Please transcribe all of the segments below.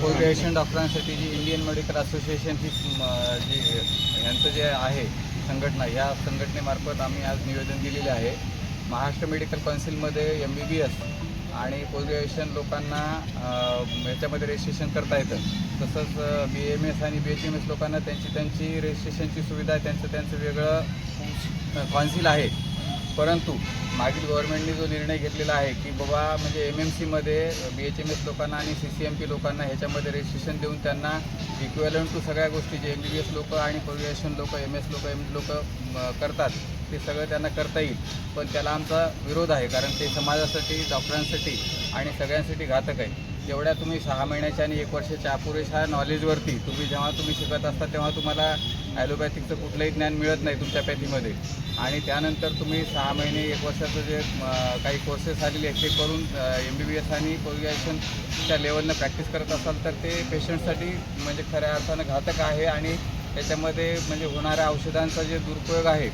Politician डॉक्टरांसाठी जी Indian medical association ही जी यांचं जे आहे संघटना या संघटनेमार्फत आम्ही आज निवेदन दिलेले आहे. महाराष्ट्र मेडिकल काउन्सिलमध्ये एम बी बी एस आणि पोलिटिशियन लोकांना याच्यामध्ये रजिस्ट्रेशन करता येतं. तसंच बी एम एस आणि बी एच एम एस लोकांना त्यांची त्यांची रजिस्ट्रेशनची सुविधा त्यांचं त्यांचं वेगळं काउन्सिल आहे. परंतु मागील गव्हर्नमेंटने जो निर्णय घेतलेला आहे की बाबा म्हणजे एम एम सीमध्ये बी एच एम एस लोकांना आणि सी सी एम पी लोकांना ह्याच्यामध्ये रजिस्ट्रेशन देऊन त्यांना इक्वेलंट टू सगळ्या गोष्टी जे एम बी बी एस लोक आणि कोरिएशन लोक एम एस लोक एम लोकं करतात ते सगळं त्यांना करता येईल. पण त्याला आमचा विरोध आहे कारण ते समाजासाठी डॉक्टरांसाठी आणि सगळ्यांसाठी घातक आहे. जेवढ्या तुम्ही सहा महिन्याच्या आणि एक वर्षाच्या अपुरेशा नॉलेजवरती तुम्ही जेव्हा तुम्ही शिकत असता तेव्हा तुम्हाला ॲलोपॅथिकचं कुठलंही ज्ञान मिळत नाही तुमच्या पॅथीमध्ये. आणि त्यानंतर तुम्ही सहा महिने एक वर्षाचं जे काही कोर्सेस आलेले आहेत ते करून एम बी बी एस आणि पोलिटिशियनच्या लेवलनं प्रॅक्टिस करत असाल तर ते पेशंटसाठी म्हणजे खऱ्या अर्थानं घातक आहे आणि त्याच्यामध्ये म्हणजे होणाऱ्या औषधांचा जे दुरुपयोग आहे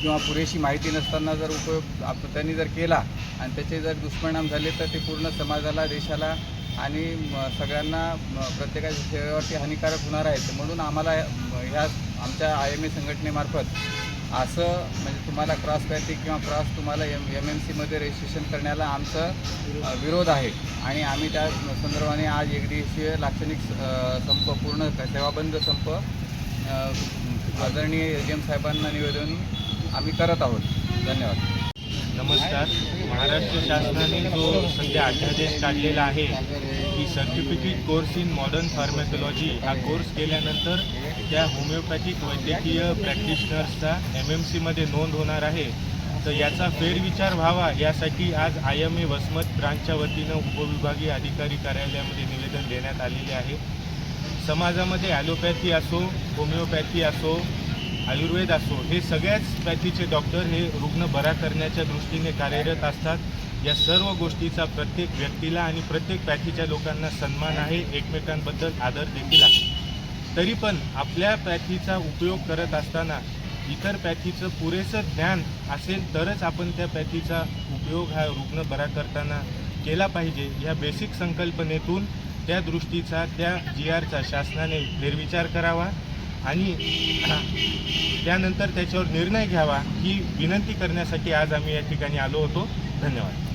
किंवा पुरेशी माहिती नसताना जर उपयोग आप त्यांनी जर केला आणि त्याचे जर दुष्परिणाम झाले तर ते पूर्ण समाजाला देशाला आणि सगळ्यांना प्रत्येकाच्या शरीरावरती हानिकारक होणार आहेत म्हणून आम्हाला ह्या आमच्या आय एम ए संघटनेमार्फत असं म्हणजे तुम्हाला क्रॉस पॅथिक किंवा क्रॉस तुम्हाला एम एम एम सीमध्ये रजिस्ट्रेशन करण्याला आमचं विरोध आहे. आणि आम्ही त्या संदर्भाने आज एक दिवसीय लाक्षणिक संप पूर्ण सेवाबंद संप आदरणीय एच एम साहेबांना निवेदन आम्ही करत आहोत. धन्यवाद. नमस्कार. महाराष्ट्र शासनाने जो सध्या अध्यादेश काढलेला आहे की certificate course in modern pharmacology हा कोर्स केल्यानंतर त्या होमिओपॅथिक वैद्यकीय प्रॅक्टिशनर्सचा एम एम सीमध्ये नोंद होणार आहे. तर याचा फेरविचार व्हावा यासाठी आज आय एम ए वसमत ब्रांचच्या वतीनं उपविभागीय अधिकारी कार्यालयामध्ये निवेदन देण्यात आलेले आहे. समाजामध्ये ॲलोपॅथी असो होमिओपॅथी असो आयुर्वेद असो हे सगळ्याच पॅथीचे डॉक्टर हे रुग्ण बरा करण्याच्या दृष्टीने कार्यरत असतात. या सर्व गोष्टीचा प्रत्येक व्यक्तीला आणि प्रत्येक पॅथीच्या लोकांना सन्मान आहे एकमेकांबद्दल आदर देखील आहे. तरी पण आपल्या पॅथीचा उपयोग करत असताना इतर पॅथीचं पुरेसं ज्ञान असेल तरच आपण त्या पॅथीचा उपयोग हा रुग्ण बरा करताना केला पाहिजे. ह्या बेसिक संकल्पनेतून त्या दृष्टीचा त्या जी आरचा शासनाने फेरविचार करावा. आणि त्यानंतर त्याच्यावर निर्णय घ्यावा ही विनंती करण्यासाठी आज आम्ही या ठिकाणी आलो होतो. धन्यवाद.